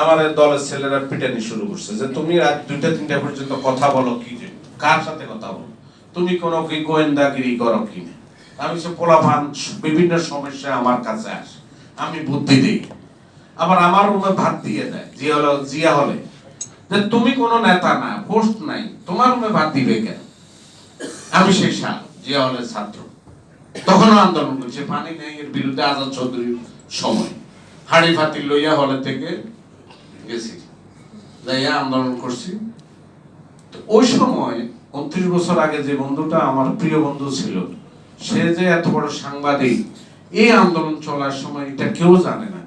আমার দলের ছেলেরা পিটানি শুরু করছে যে তুমি রাত দুইটা, তিনটা পর্যন্ত কথা বলো কি কার সাথে কথা বলো? তুমি কোনো কি গোয়েন্দাগিরি করো কি না? আমি সে পোলাপান বিভিন্ন সমস্যা আমার কাছে আসে। আমি বুদ্ধি দিই। আবার আমার রুমে ভাত দিয়ে দেয়, জিয়া হলো, জিয়া হলে। যে তুমি কোনো নেতা না পোস্ট নাই, তোমার রুমে ভাত দিবে কেন? আমি সেই সাল জিয়া হলের ছাত্র। তখনও আন্দোলন করছে, পানি নেই, এর বিরুদ্ধে আজাদ চৌধুরীর সময়। হাড়ি ফাতি লইয়া হলে থেকে গেছি। যাইয়া আন্দোলন করছি। ওই সময় উনত্রিশ বছর আগে যে বন্ধুটা আমার প্রিয় বন্ধু ছিল, সে যে এত বড় সাংবাদিক, এই আন্দোলন চলার সময় এটা কেউ জানে না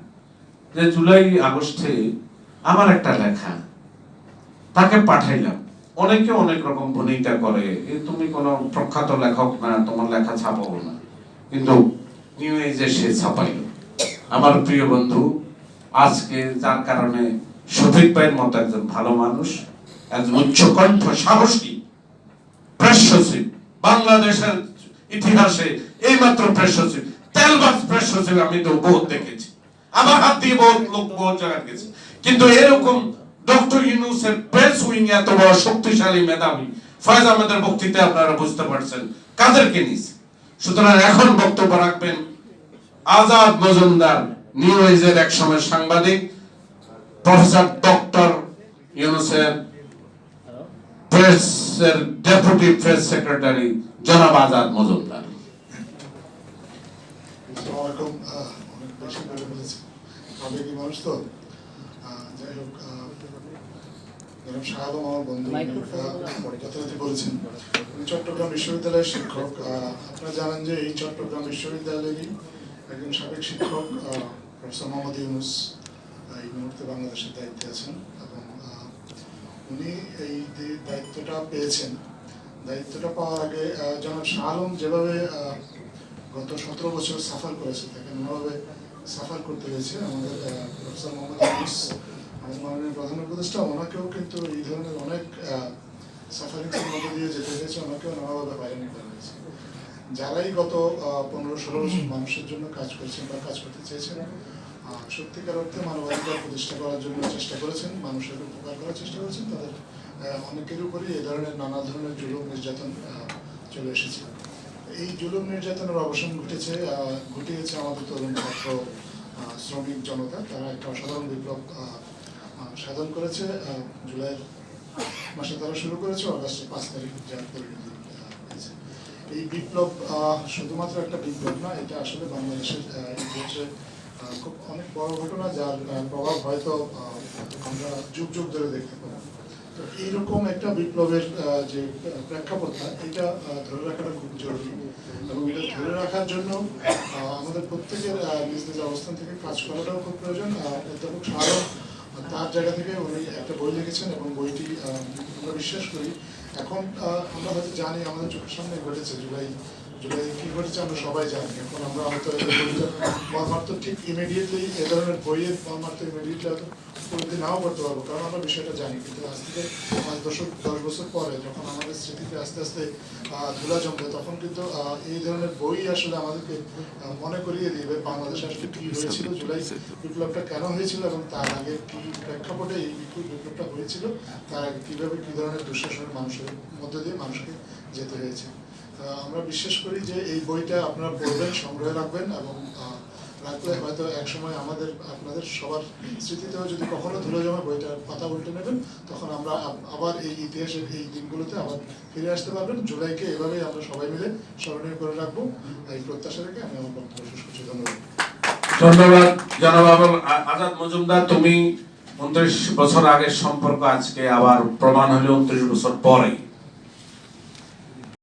যে জুলাই, আগস্টে আমার একটা লেখা, তাকে পাঠাইলাম। অনেকে অনেক রকম ভূমিকা করে তুমি কোনো প্রখ্যাত লেখক না, তোমার লেখা ছাপাবো না। কিন্তু নিউ এজে সে ছাপাইল। আমার প্রিয় বন্ধু আজকে যার কারণে শফিক ভাইয়ের মতো একজন ভালো মানুষ, একজন উচ্চকণ্ঠ, সাহসী প্রেস বাংলাদেশের ইতিহাসে এইমাত্র প্রেস সচিব তেলবাস প্রেস সচিব আমি তো বহুত দেখেছি। আমার হাত দিয়ে বহুত লোক বহুত জায়গায় গেছে। কিন্তু এরকম ডক্টর ইউনুসের প্রেস উইং এত বড় শক্তিশালী মেধাবী ফয়েজ আহমেদের বক্তৃতা আপনারা বুঝতে পারছেন কাদেরকে নিয়েছে? সুতরাং এখন বক্তব্য রাখবেন আজাদ মজুমদার। নিউ এজের এক সময় সাংবাদিক প্রফেসর ডক্টর ইউনুসের প্রেসের ডেপুটি প্রেস সেক্রেটারি জনাব আজাদ মজুমদার। চট্টগ্রাম বিশ্ববিদ্যালয়ের শিক্ষক। আহ, আপনারা জানেন যে এই চট্টগ্রাম বিশ্ববিদ্যালয়েরই একজন সাবেক শিক্ষক প্রফেসর মোহাম্মদ ইউনুস এই মুহূর্তে বাংলাদেশের দায়িত্বে আছেন এবং উনি এই দায়িত্বটা পেয়েছেন, দায়িত্বটা পাওয়ার আগে জনাব শাহ আলম যেভাবে গত সতেরো বছর সাফার করেছে, তাকে নানাভাবে সাফার করতে হয়েছে। আমাদের প্রফেসর মোহাম্মদ ইউনুস, আমাদের মাননীয় প্রধান উপদেষ্টা, ওনাকেও কিন্তু এই ধরনের অনেক সাফারিংসের মধ্যে দিয়ে যেতে হয়েছে, ওনাকেও নানাভাবে হয়রানি করা যারাই গত পনেরো ষোলো বছর মানুষের জন্য কাজ করেছেন বা কাজ করতে চেয়েছেন সত্যিকার অর্থে মানবাধিকার প্রতিষ্ঠা করার জন্য চেষ্টা করেছেন, মানুষের উপকার করার চেষ্টা করেছেন, তাদের অনেকের উপরই এ ধরনের নানা ধরনের জুলুম নির্যাতন চলে এসেছে। এই জুলুম নির্যাতনের অবসান ঘটেছে ঘটিয়েছে আমাদের তরুণ ছাত্র শ্রমিক জনতা। তারা একটা অসাধারণ বিপ্লব সাধন করেছে। জুলাইয়ের মাসে তারা শুরু করেছে, অগাস্টের পাঁচ তারিখ যার পরিণতি। এই বিপ্লব শুধুমাত্র একটা বিপ্লব না এটা আসলে বাংলাদেশের ইতিহাসে খুব অনেক বড় ঘটনা যার প্রভাব হয়তো আমরা যুগ যুগ ধরে দেখতে পাবো। তো এইরকম একটা বিপ্লবের যে প্রেক্ষাপটটা এটা ধরে রাখাটা খুব জরুরি এবং এটা ধরে রাখার জন্য আমাদের প্রত্যেকের নিজ নিজ অবস্থান থেকে কাজ করাটাও খুব প্রয়োজন। আহ, অধ্যাপক সারও তার জায়গা থেকে উনি একটা বই লিখেছেন এবং বইটি আমরা বিশ্বাস করি। এখন আমরা হয়তো জানি, আমাদের চোখের সামনে ঘটেছে, জুলাই জুলাই কি ঘটেছে আমরা সবাই জানি। এখন আমরা হয়তো বইটার ঠিক ইমিডিয়েটলি এ ধরনের বইয়ের মর্মার্থ ইমিডিয়েটলি হয়তো পরিধি নাও করতে পারব কারণ আমরা বিষয়টা জানি। কিন্তু আজ থেকে পাঁচ দশক দশ বছর পরে যখন আমাদের স্মৃতিতে আস্তে আস্তে ধুলা জমবে তখন কিন্তু এই ধরনের বই আসলে আমাদেরকে মনে করিয়ে দিবে বাংলাদেশ আসলে কি হয়েছিল জুলাই বিপ্লবটা কেন হয়েছিল এবং তার আগে কি প্রেক্ষাপটে এই বিপ্লবটা হয়েছিল তার আগে কীভাবে কি ধরনের দুঃশাসনের মানুষের মধ্যে দিয়ে মানুষকে যেতে হয়েছে। তা আমরা বিশ্বাস করি যে এই বইটা আপনারা পড়বেন, সংগ্রহে রাখবেন এবং রাখলে হয়তো একসময় আমাদের, আপনাদের সবার স্মৃতিতেও যদি কখনো ধুলে জমা বইটার পাতা উল্টে নেবেন, তখন আমরা আবার এই ইতিহাসের এই দিনগুলোতে আবার ফিরে আসতে পারবেন। জুলাইকে এভাবেই আমরা সবাই মিলে স্মরণীয় করে রাখব। এই প্রত্যাশা রেখে আমি আমার বক্তব্য শেষ করছি। ধন্যবাদ। ধন্যবাদ, জনাব আবুল- আজাদ মজুমদার। তুমি উনত্রিশ বছর আগের সম্পর্ক আজকে আবার প্রমাণ হলো, উনত্রিশ বছর পরে